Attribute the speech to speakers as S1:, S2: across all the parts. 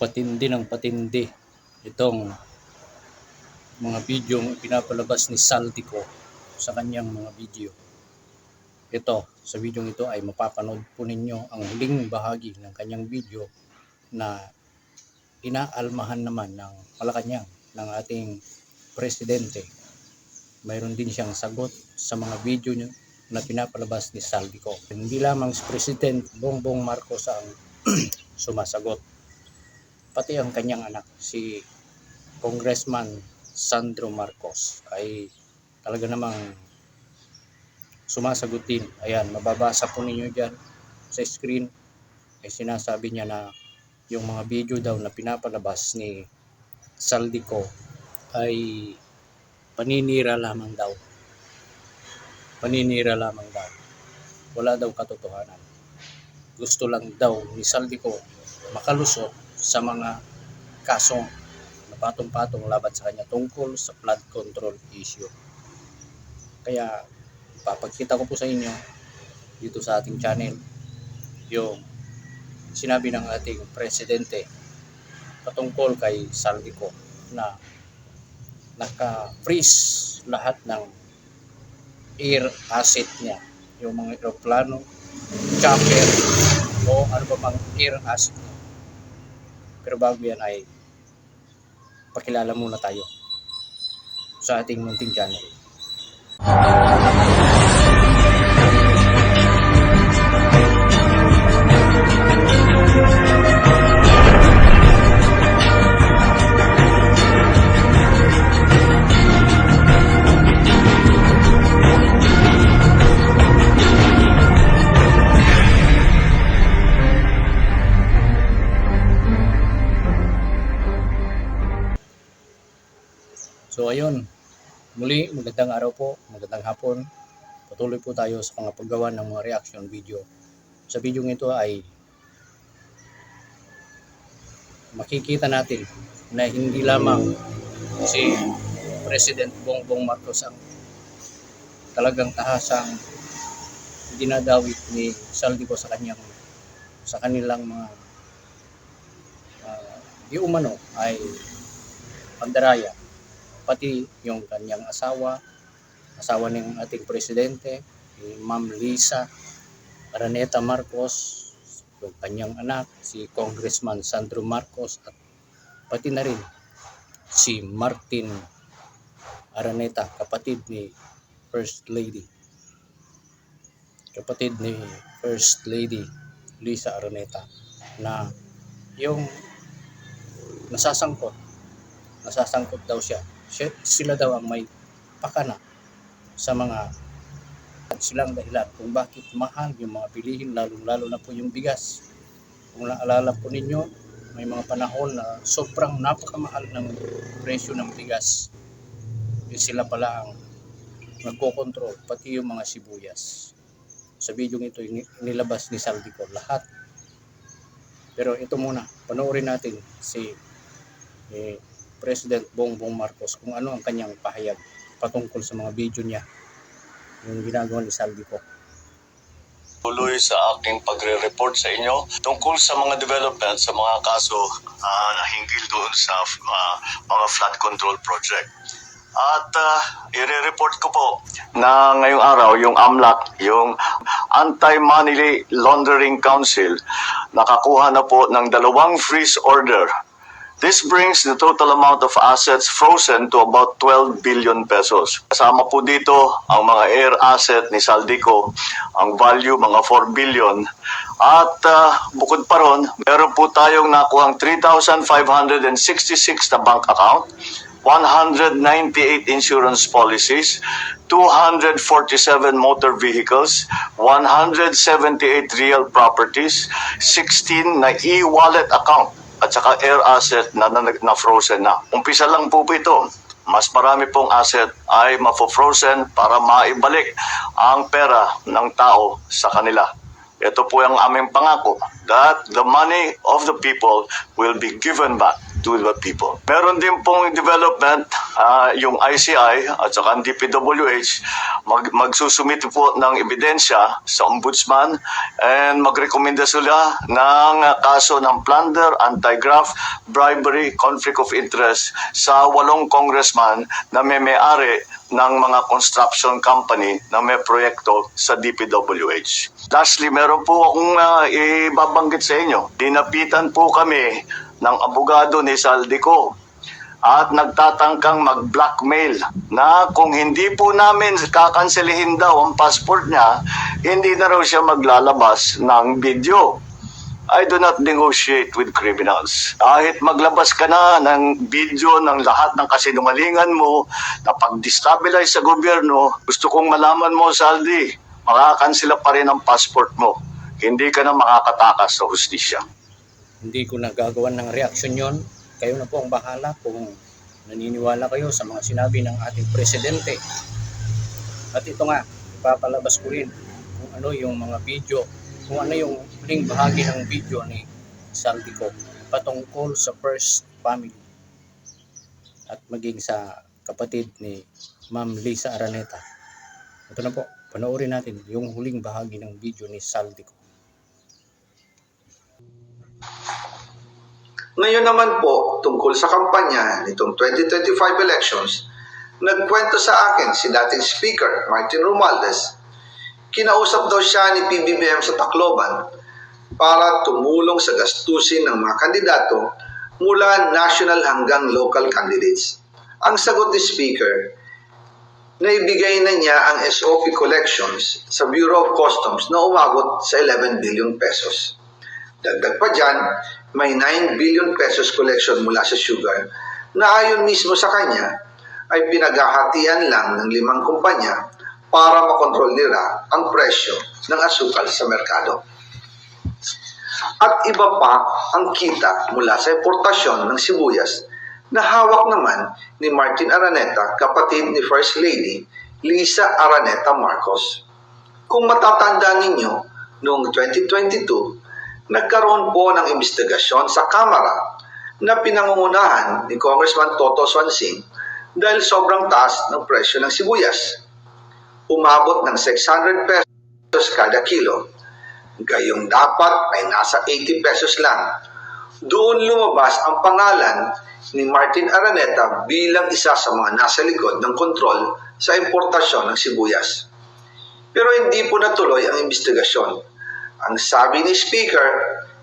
S1: patindi ng patindi itong mga video pinapalabas ni Saldico sa kanyang mga video. Ito, sa video ito ay mapapanood po ninyo ang huling bahagi ng kanyang video na inaalmahan naman ng Malacanang ng ating presidente. Mayroon din siyang sagot sa mga video niya na pinapalabas ni Saldico. Hindi lamang si President Bongbong Marcos ang sumasagot. Pati ang kanyang anak, si Congressman Sandro Marcos ay talaga namang sumasagot din. Ayan, mababasa po ninyo dyan sa screen ay sinasabi niya na yung mga video daw na pinapalabas ni Saldico ay paninira lamang daw. Paninira lamang daw. Wala daw katotohanan. Gusto lang daw ni Saldico makalusot sa mga kasong na patong-patong laban sa kanya tungkol sa flood control issue. Kaya papagkita ko po sa inyo dito sa ating channel yung sinabi ng ating presidente patungkol kay Saldico na naka-freeze lahat ng air asset niya yung mga aeroplano, chopper o ano ba mang air asset niya. Pero bago yan ay pakilala muna tayo sa ating munting channel. Magandang araw po, magandang hapon. Patuloy po tayo sa mga paggawa ng mga reaction video. Sa video ito ay makikita natin na hindi lamang si President Bongbong Marcos ang talagang tahasang dinadawit ni Saldico sa kanyang sa kanilang mga uh, di umano ay pandaraya pati yung kanyang asawa, asawa ng ating presidente, si Ma'am Lisa Araneta Marcos, yung kanyang anak, si Congressman Sandro Marcos, at pati na rin si Martin Araneta, kapatid ni First Lady. Kapatid ni First Lady Lisa Araneta na yung nasasangkot nasasangkot daw siya sila daw ang may pakana sa mga silang dahilan kung bakit mahal yung mga bilihin lalong-lalo na po yung bigas. Kung naalala po ninyo, may mga panahon na sobrang napakamahal ng presyo ng bigas. Yung sila pala ang nagkokontrol, pati yung mga sibuyas. Sa video ito, nilabas ni Saldico lahat. Pero ito muna, panoorin natin si eh, President Bongbong Marcos kung ano ang kanyang pahayag patungkol sa mga video niya yung ginagawa ni Saldico.
S2: tuloy sa aking pagre-report sa inyo tungkol sa mga development sa mga kaso ah, na hinggil doon sa ah, mga flood control project. At uh, i-report ko po na ngayong araw yung AMLAC, yung Anti-Money Laundering Council, nakakuha na po ng dalawang freeze order This brings the total amount of assets frozen to about 12 billion pesos. Kasama po dito ang mga air asset ni Saldico, ang value mga 4 billion. At uh, bukod pa ron, meron po tayong nakuhang 3,566 na bank account, 198 insurance policies, 247 motor vehicles, 178 real properties, 16 na e-wallet account at saka air asset na, na, na frozen na. Umpisa lang po po ito. Mas marami pong asset ay mafo-frozen para maibalik ang pera ng tao sa kanila. Ito po ang aming pangako that the money of the people will be given back to the people. Meron din pong development, ah, yung ICI at saka ang DPWH, mag, magsusumite po ng ebidensya sa ombudsman and magrekomenda sila ng kaso ng plunder, anti-graft, bribery, conflict of interest sa walong congressman na may may-ari ng mga construction company na may proyekto sa DPWH. Lastly, meron po akong ah, ibabanggit sa inyo. Dinapitan po kami ng abogado ni Saldico at nagtatangkang mag-blackmail na kung hindi po namin kakanselihin daw ang passport niya, hindi na raw siya maglalabas ng video. I do not negotiate with criminals. Kahit maglabas ka na ng video ng lahat ng kasinungalingan mo na pag-destabilize sa gobyerno, gusto kong malaman mo, Saldi, makakansela pa rin ang passport mo. Hindi ka na makakatakas sa hustisya.
S1: Hindi ko nagagawan ng reaksyon yon. Kayo na po ang bahala kung naniniwala kayo sa mga sinabi ng ating presidente. At ito nga, ipapalabas ko rin kung ano yung mga video, kung ano yung huling bahagi ng video ni Saldico patungkol sa first family at maging sa kapatid ni Ma'am Lisa Araneta. Ito na po, panoorin natin yung huling bahagi ng video ni Saldico.
S3: Ngayon naman po, tungkol sa kampanya nitong 2025 elections, nagkwento sa akin si dating Speaker Martin Romualdez. Kinausap daw siya ni PBBM sa Tacloban para tumulong sa gastusin ng mga kandidato mula national hanggang local candidates. Ang sagot ni Speaker, naibigay na niya ang SOP collections sa Bureau of Customs na umabot sa 11 billion pesos. Dagdag pa dyan, may 9 billion pesos collection mula sa sugar na ayon mismo sa kanya ay pinaghahatian lang ng limang kumpanya para makontrol nila ang presyo ng asukal sa merkado. At iba pa ang kita mula sa importasyon ng sibuyas na hawak naman ni Martin Araneta, kapatid ni First Lady Lisa Araneta Marcos. Kung matatanda ninyo, noong 2022, nagkaroon po ng investigasyon sa Kamara na pinangungunahan ni Congressman Toto Swansing dahil sobrang taas ng presyo ng sibuyas. Umabot ng 600 pesos kada kilo. Gayong dapat ay nasa 80 pesos lang. Doon lumabas ang pangalan ni Martin Araneta bilang isa sa mga nasa likod ng kontrol sa importasyon ng sibuyas. Pero hindi po natuloy ang investigasyon ang sabi ni Speaker,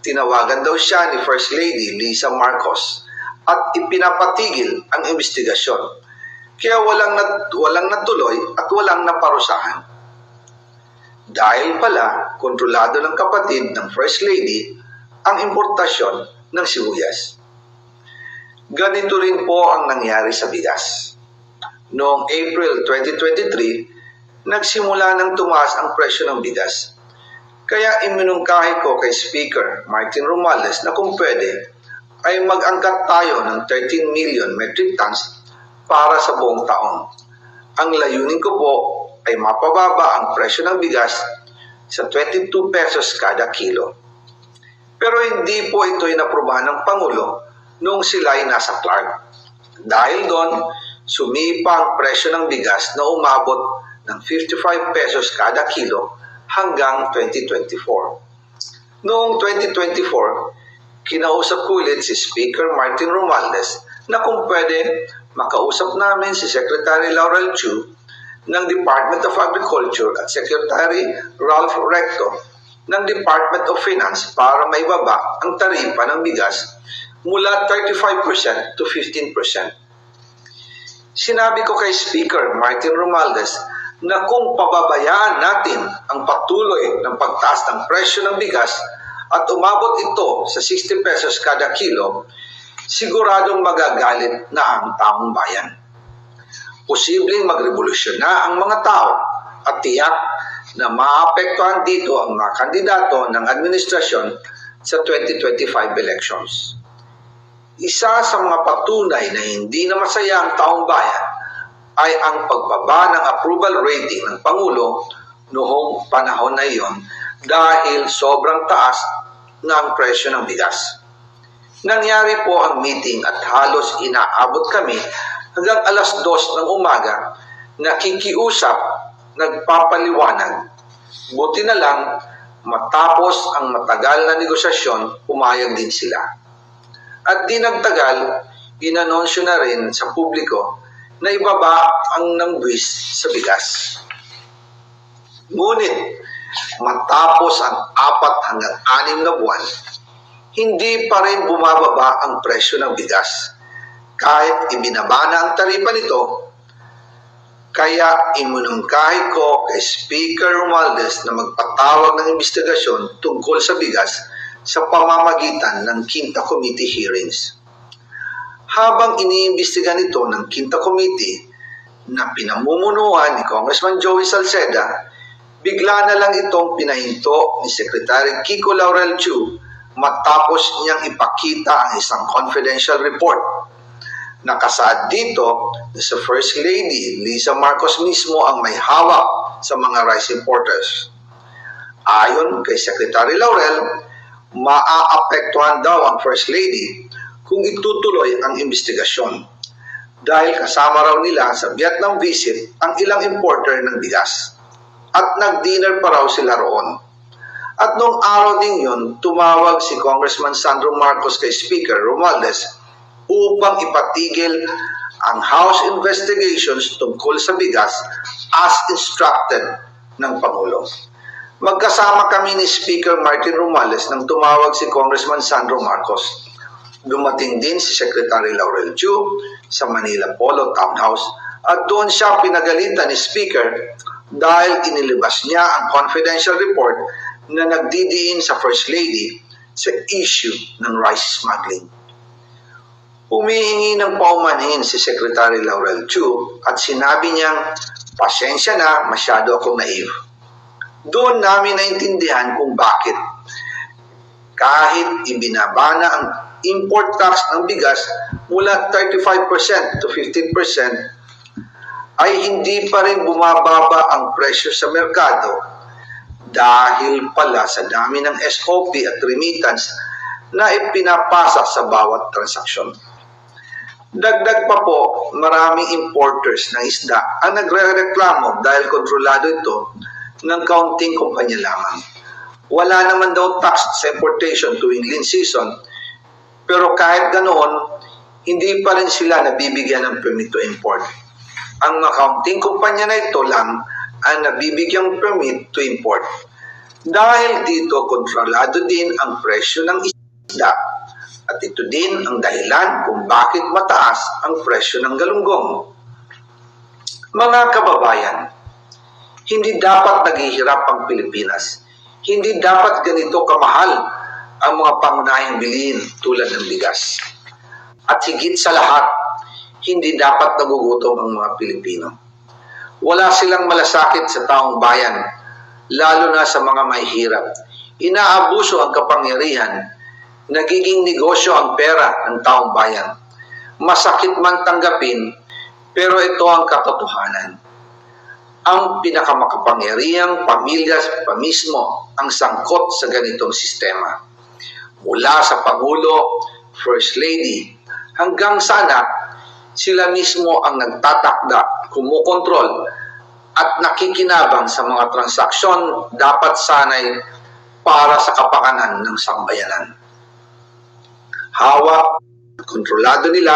S3: tinawagan daw siya ni First Lady Lisa Marcos at ipinapatigil ang investigasyon. Kaya walang, nat walang natuloy at walang naparusahan. Dahil pala, kontrolado ng kapatid ng First Lady ang importasyon ng sibuyas. Ganito rin po ang nangyari sa bigas. Noong April 2023, nagsimula ng tumaas ang presyo ng bigas kaya iminungkahi ko kay Speaker Martin Romales na kung pwede ay mag-angkat tayo ng 13 million metric tons para sa buong taon. Ang layunin ko po ay mapababa ang presyo ng bigas sa 22 pesos kada kilo. Pero hindi po ito inaprobahan ng Pangulo noong sila ay nasa Clark. Dahil doon, sumipa ang presyo ng bigas na umabot ng 55 pesos kada kilo hanggang 2024. Noong 2024, kinausap ko ulit si Speaker Martin Romualdez na kung pwede makausap namin si Secretary Laurel Chu ng Department of Agriculture at Secretary Ralph Recto ng Department of Finance para maibaba ang taripa ng bigas mula 35% to 15%. Sinabi ko kay Speaker Martin Romualdez na kung pababayaan natin ang patuloy ng pagtaas ng presyo ng bigas at umabot ito sa 60 pesos kada kilo, siguradong magagalit na ang taong bayan. Posibleng magrevolusyon na ang mga tao at tiyak na maapektuhan dito ang mga kandidato ng administrasyon sa 2025 elections. Isa sa mga patunay na hindi na masaya ang taong bayan ay ang pagbaba ng approval rating ng Pangulo noong panahon na iyon dahil sobrang taas ng presyo ng bigas. Nangyari po ang meeting at halos inaabot kami hanggang alas dos ng umaga, nakikiusap, nagpapaliwanag. Buti na lang, matapos ang matagal na negosasyon, pumayag din sila. At di nagtagal, inanunsyo na rin sa publiko na ibaba ang nangbuwis sa bigas. Ngunit, matapos ang apat hanggang anim na buwan, hindi pa rin bumababa ang presyo ng bigas. Kahit ibinaba na ang taripa nito, kaya imunungkahi ko kay Speaker Romualdez na magpatawag ng investigasyon tungkol sa bigas sa pamamagitan ng Quinta Committee hearings. Habang iniimbestiga nito ng Quinta Committee na pinamumunuan ni Congressman Joey Salceda, bigla na lang itong pinahinto ni Secretary Kiko Laurel Chu matapos niyang ipakita ang isang confidential report. Nakasaad dito na sa First Lady Lisa Marcos mismo ang may hawak sa mga rice importers. Ayon kay Secretary Laurel, maaapektuhan daw ang First Lady kung itutuloy ang investigasyon dahil kasama raw nila sa Vietnam visit ang ilang importer ng bigas at nag-dinner pa raw sila roon. At noong araw din yun, tumawag si Congressman Sandro Marcos kay Speaker Romualdez upang ipatigil ang House investigations tungkol sa bigas as instructed ng Pangulo. Magkasama kami ni Speaker Martin Romualdez nang tumawag si Congressman Sandro Marcos. Dumating din si Secretary Laurel Chu sa Manila Polo Townhouse at doon siya pinagalitan ni Speaker dahil inilabas niya ang confidential report na nagdidiin sa First Lady sa issue ng rice smuggling. Humihingi ng paumanhin si Secretary Laurel Chu at sinabi niyang, pasensya na, masyado akong naive. Doon namin naintindihan kung bakit. Kahit ibinaba na ang import tax ng bigas mula 35% to 15%, ay hindi pa rin bumababa ang presyo sa merkado dahil pala sa dami ng SOP at remittance na ipinapasa sa bawat transaksyon. Dagdag pa po, maraming importers ng isda ang nagre-reklamo dahil kontrolado ito ng kaunting kumpanya lamang. Wala naman daw tax sa importation tuwing lean season, pero kahit ganoon, hindi pa rin sila nabibigyan ng permit to import. Ang accounting kumpanya na ito lang ang nabibigyang permit to import. Dahil dito, kontrolado din ang presyo ng isda at ito din ang dahilan kung bakit mataas ang presyo ng galunggong. Mga kababayan, hindi dapat naghihirap ang Pilipinas. Hindi dapat ganito kamahal ang mga pangunahing bilihin tulad ng bigas. At higit sa lahat, hindi dapat nagugutom ang mga Pilipino. Wala silang malasakit sa taong bayan, lalo na sa mga mahihirap. Inaabuso ang kapangyarihan, nagiging negosyo ang pera ng taong bayan. Masakit man tanggapin, pero ito ang katotohanan. Ang pinakamakapangyarihang pamilya pa mismo ang sangkot sa ganitong sistema. Mula sa Pangulo, First Lady, hanggang sa anak, sila mismo ang nagtatakda, kumukontrol, at nakikinabang sa mga transaksyon dapat sanay para sa kapakanan ng sambayanan. Hawak, kontrolado nila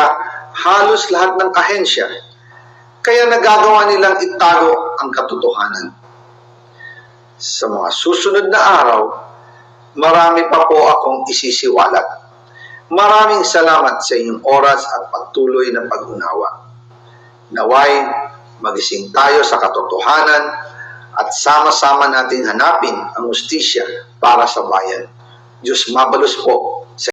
S3: halos lahat ng ahensya, kaya nagagawa nilang itago ang katotohanan. Sa mga susunod na araw, marami pa po akong isisiwalat. Maraming salamat sa inyong oras at pagtuloy na pag-unawa. Naway, magising tayo sa katotohanan at sama-sama nating hanapin ang ustisya para sa bayan. Diyos mabalos po